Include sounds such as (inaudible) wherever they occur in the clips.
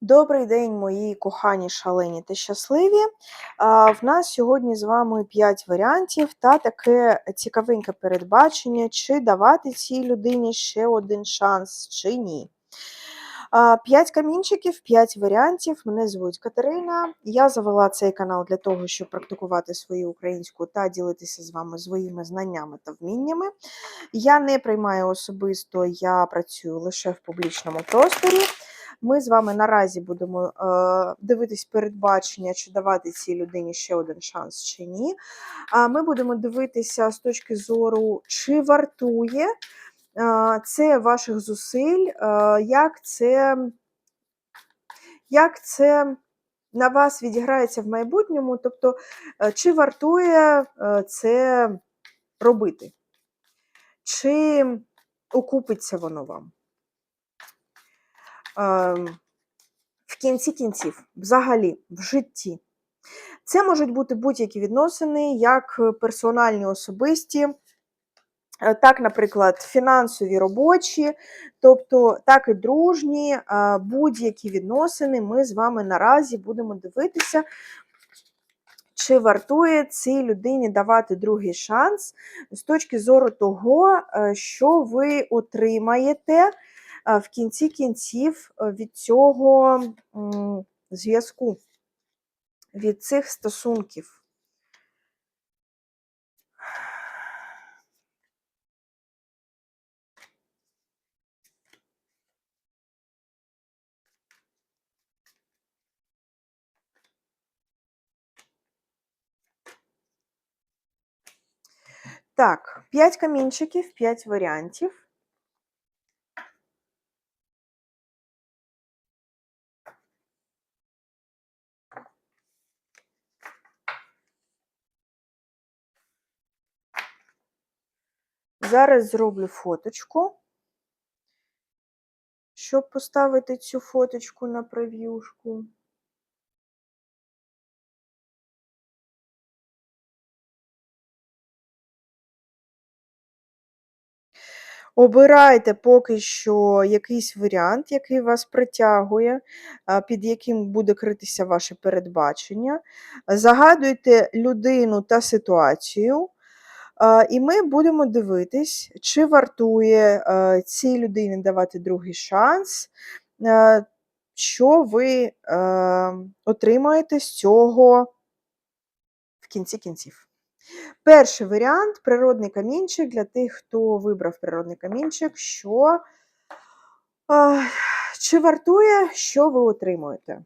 Добрий день, мої кохані, шалені та щасливі. В нас сьогодні з вами 5 варіантів та таке цікавеньке передбачення, чи давати цій людині ще один шанс, чи ні. 5 камінчиків, 5 варіантів. Мене звуть Катерина. Я завела цей канал для того, щоб практикувати свою українську та ділитися з вами своїми знаннями та вміннями. Я не приймаю особисто, я працюю лише в публічному просторі. Ми з вами наразі будемо е, дивитись передбачення, чи давати цій людині ще один шанс, чи ні. А ми будемо дивитися з точки зору, чи вартує е, це ваших зусиль, е, як це, як це на вас відіграється в майбутньому, тобто, чи вартує це робити, чи окупиться воно вам. Ем, в кінці кінців, взагалі, в житті. Це можуть бути будь-які відносини, як персональні особисті, е, так, наприклад, фінансові робочі, тобто так і дружні, е, будь-які відносини ми з вами наразі будемо дивитися, чи вартує цій людині давати другий шанс з точки зору того, е, що ви отримаєте в кінці кінців е, від цього зв'язку, від цих стосунків. Так, 5 камінчиків, 5 варіантів. Зараз зроблю фоточку, щоб поставити цю фоточку на прев'юшку. Обирайте поки що якийсь варіант, який вас притягує, під яким буде критися ваше передбачення. Загадуйте людину та ситуацію. І ми будемо дивитись, чи вартує цій людині давати другий шанс, що ви отримаєте з цього в кінці кінців. Перший варіант природний камінчик для тих, хто вибрав природний камінчик, що чи вартує, що ви отримуєте?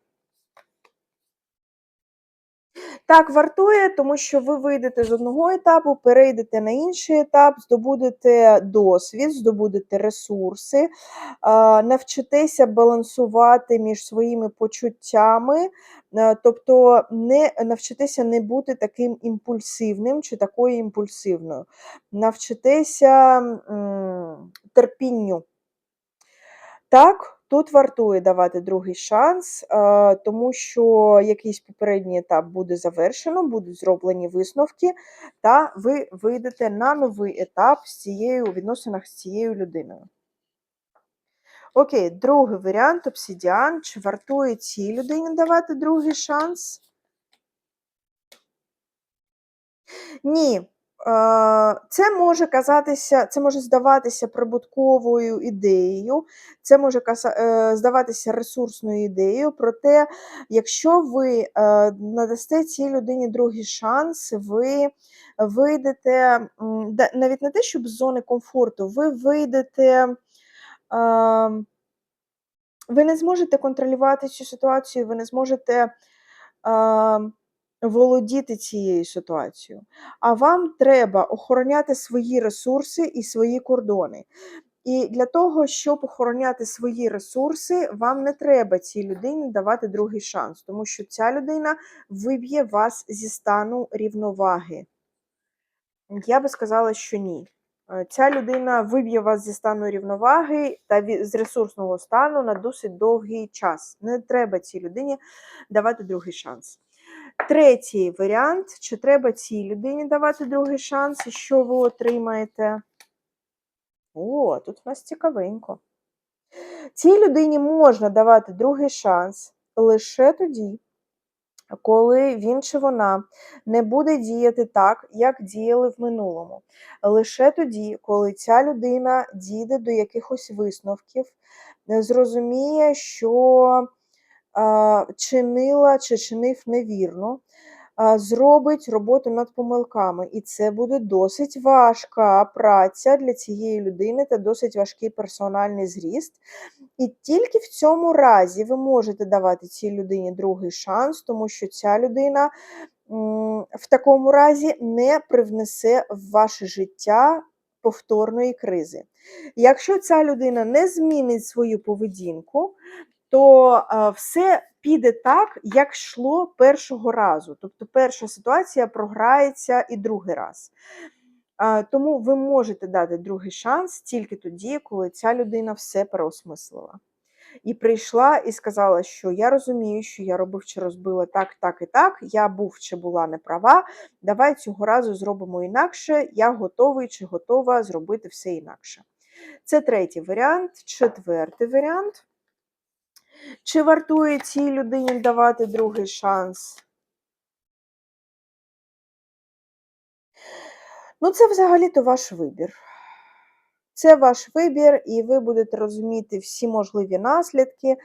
Так, вартує, тому що ви вийдете з одного етапу, перейдете на інший етап, здобудете досвід, здобудете ресурси, навчитеся балансувати між своїми почуттями, тобто не навчитися не бути таким імпульсивним чи такою імпульсивною, навчитися терпінню. Так, Тут вартує давати другий шанс, е, тому що якийсь попередній етап буде завершено, будуть зроблені висновки, та ви вийдете на новий етап з цією у відносинах з цією людиною. Окей, другий варіант обсидіан. Чи вартує цій людині давати другий шанс? Ні. Це може казатися, це може здаватися прибутковою ідеєю, це може е, здаватися ресурсною ідеєю, проте, якщо ви е, надасте цій людині другий шанс, ви вийдете навіть не те, щоб з зони комфорту, ви вийдете. Ви не зможете контролювати цю ситуацію, ви не зможете володіти цією ситуацією, а вам треба охороняти свої ресурси і свої кордони. І для того, щоб охороняти свої ресурси, вам не треба цій людині давати другий шанс, тому що ця людина виб'є вас зі стану рівноваги. Я би сказала, що ні. Е, ця людина виб'є вас зі стану рівноваги та з ресурсного стану на досить довгий час. Не треба цій людині давати другий шанс. Третій варіант: чи треба цій людині давати другий шанс, і що ви отримаєте? О, тут у нас цікавенько. Цій людині можна давати другий шанс лише тоді, коли він чи вона не буде діяти так, як діяли в минулому. Лише тоді, коли ця людина дійде до якихось висновків, зрозуміє, що чинила чи чинив невірно, зробить роботу над помилками. І це буде досить важка праця для цієї людини та досить важкий персональний зріст. І тільки в цьому разі ви можете давати цій людині другий шанс, тому що ця людина в такому разі не привнесе в ваше життя повторної кризи. Якщо ця людина не змінить свою поведінку, то все піде так, як йшло першого разу. Тобто перша ситуація програється і другий раз. Тому ви можете дати другий шанс тільки тоді, коли ця людина все переосмислила. І прийшла і сказала, що я розумію, що я робив чи розбила так, так і так, я був чи була неправа. Давай цього разу зробимо інакше. Я готовий чи готова зробити все інакше. Це третій варіант. Четвертий варіант. Чи вартує цій людині давати другий шанс? Ну, це взагалі-то ваш вибір. Це ваш вибір, і ви будете розуміти всі можливі наслідки.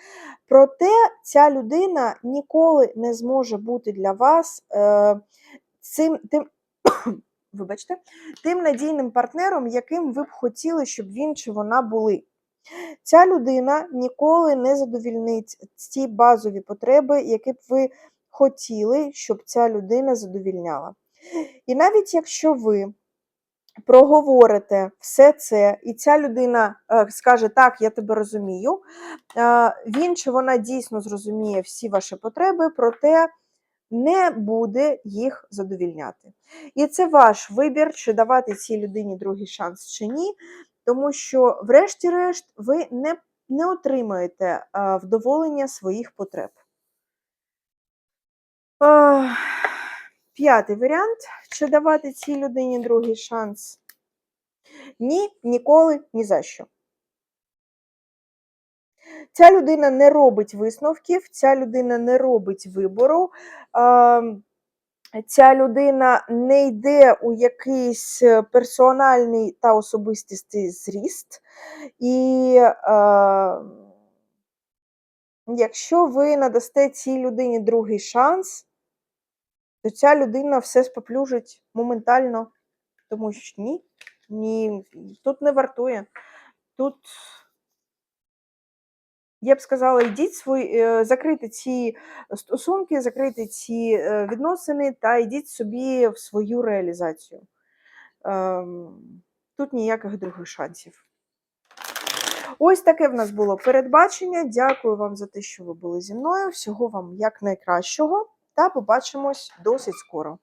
Проте ця людина ніколи не зможе бути для вас е, цим, тим, (coughs) вибачте, тим надійним партнером, яким ви б хотіли, щоб він чи вона були. Ця людина ніколи не задовільнить ті базові потреби, які б ви хотіли, щоб ця людина задовільняла. І навіть якщо ви проговорите все це, і ця людина е, скаже, так, я тебе розумію, е, він чи вона дійсно зрозуміє всі ваші потреби, проте не буде їх задовільняти. І це ваш вибір, чи давати цій людині другий шанс чи ні, тому що, врешті-решт, ви не, не отримаєте вдоволення своїх потреб. П'ятий варіант: чи давати цій людині другий шанс? Ні, ніколи, ні за що. Ця людина не робить висновків, ця людина не робить вибору, е, ця людина не йде у якийсь е, персональний та особистий зріст. І е, якщо ви надасте цій людині другий шанс, то ця людина все споплюжить моментально, тому що ні, ні, тут не вартує. Тут, я б сказала, йдіть свої, е, закрити ці стосунки, закрити ці е, відносини та йдіть собі в свою реалізацію. Ем, Тут ніяких других шансів. Ось таке в нас було передбачення. Дякую вам за те, що ви були зі мною. Всього вам як найкращого, та побачимось досить скоро.